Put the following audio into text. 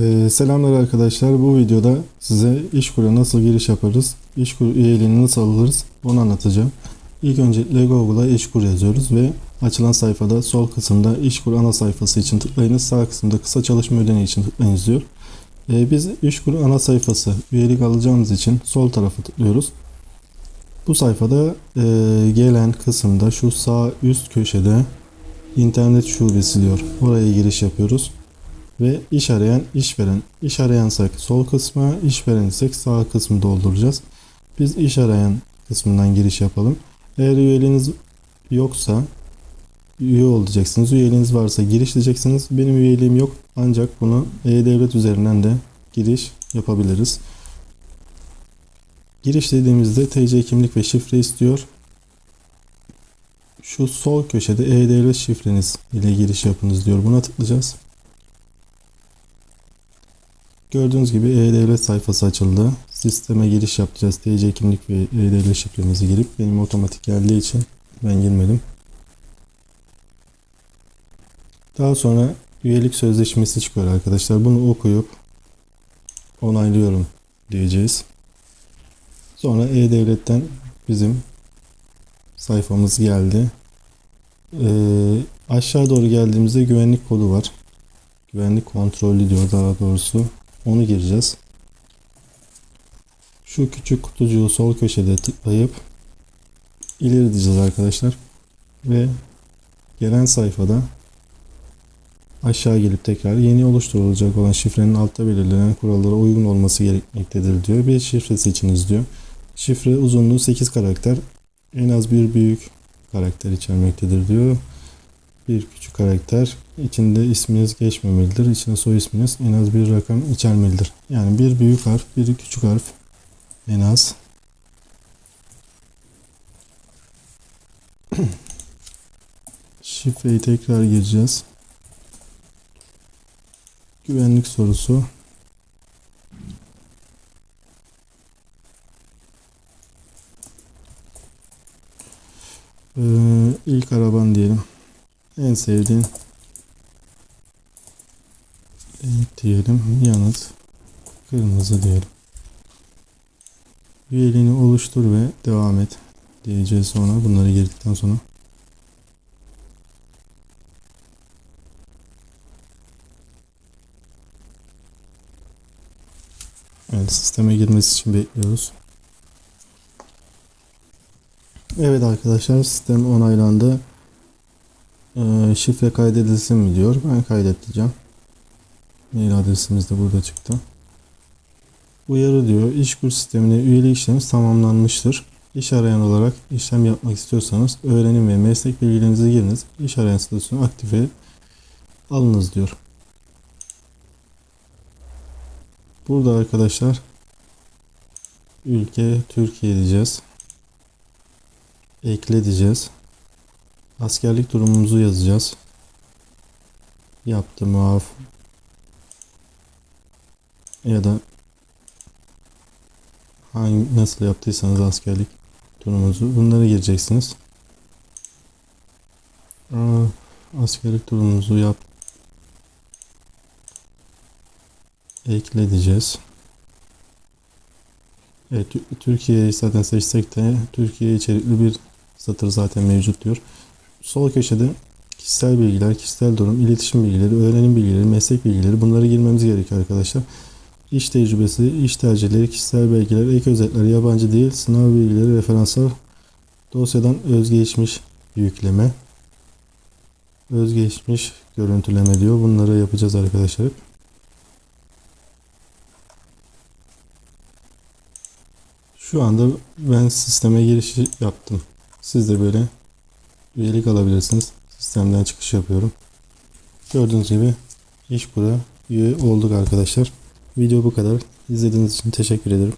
Ee, selamlar arkadaşlar. Bu videoda size İşkur'a nasıl giriş yaparız, İşkur üyeliğini nasıl alırız onu anlatacağım. İlk öncelikle Google'a İşkur yazıyoruz ve açılan sayfada sol kısımda İşkur ana sayfası için tıklayınız. Sağ kısımda kısa çalışma ödeneği için tıklayınız diyor. Ee, biz İşkur ana sayfası üyelik alacağımız için sol tarafa tıklıyoruz. Bu sayfada e, gelen kısımda şu sağ üst köşede internet şubesi diyor. Oraya giriş yapıyoruz ve iş arayan işveren. İş arayansak sol kısma, işveren isek sağ kısmı dolduracağız. Biz iş arayan kısmından giriş yapalım. Eğer üyeliğiniz yoksa üye olacaksınız. Üyeliğiniz varsa giriş diyeceksiniz. Benim üyeliğim yok ancak bunu e-devlet üzerinden de giriş yapabiliriz. Giriş dediğimizde TC kimlik ve şifre istiyor. Şu sol köşede e-devlet şifreniz ile giriş yapınız diyor. Buna tıklayacağız. Gördüğünüz gibi e-devlet sayfası açıldı. Sisteme giriş yapacağız. TC kimlik ve e-devlet şifremizi girip benim otomatik geldiği için ben girmedim. Daha sonra üyelik sözleşmesi çıkıyor arkadaşlar. Bunu okuyup onaylıyorum diyeceğiz. Sonra e-devletten bizim sayfamız geldi. Ee, aşağı doğru geldiğimizde güvenlik kodu var. Güvenlik kontrolü diyor daha doğrusu. Onu gireceğiz. Şu küçük kutucuğu sol köşede tıklayıp ileri diyeceğiz arkadaşlar. Ve gelen sayfada aşağı gelip tekrar yeni oluşturulacak olan şifrenin altta belirlenen kurallara uygun olması gerekmektedir diyor. Bir şifre seçiniz diyor. Şifre uzunluğu 8 karakter. En az bir büyük karakter içermektedir diyor. Bir küçük karakter. İçinde isminiz geçmemelidir. İçine soy isminiz en az bir rakam içermelidir. Yani bir büyük harf, bir küçük harf en az. Şifreyi tekrar gireceğiz. Güvenlik sorusu. Ee, ilk araban diyelim. En sevdiğin renk diyelim. Yanıt kırmızı diyelim. Üyeliğini oluştur ve devam et diyeceğiz sonra. Bunları girdikten sonra. Evet sisteme girmesi için bekliyoruz. Evet arkadaşlar sistem onaylandı. Ee, şifre kaydedilsin mi diyor. Ben kaydedeceğim. Mail adresimiz de burada çıktı. Uyarı diyor. İşkur sistemine üyelik işlemimiz tamamlanmıştır. İş arayan olarak işlem yapmak istiyorsanız öğrenim ve meslek bilgilerinizi giriniz. İş arayan statüsünü aktive alınız diyor. Burada arkadaşlar ülke Türkiye diyeceğiz. Ekle diyeceğiz. Askerlik durumumuzu yazacağız. Yaptı muaf ya da hangi nasıl yaptıysanız askerlik durumunuzu bunları gireceksiniz. Aa, askerlik durumumuzu yap ekle diyeceğiz. Evet, Türkiye'yi zaten seçsek de Türkiye içerikli bir satır zaten mevcut diyor. Sol köşede kişisel bilgiler, kişisel durum, iletişim bilgileri, öğrenim bilgileri, meslek bilgileri bunları girmemiz gerekiyor arkadaşlar. İş tecrübesi, iş tercihleri, kişisel bilgiler, ek özetler, yabancı dil, sınav bilgileri, referanslar, dosyadan özgeçmiş yükleme, özgeçmiş görüntüleme diyor. Bunları yapacağız arkadaşlar. Şu anda ben sisteme giriş yaptım. Siz de böyle üyelik alabilirsiniz. Sistemden çıkış yapıyorum. Gördüğünüz gibi iş bura üye olduk arkadaşlar. Video bu kadar. İzlediğiniz için teşekkür ederim.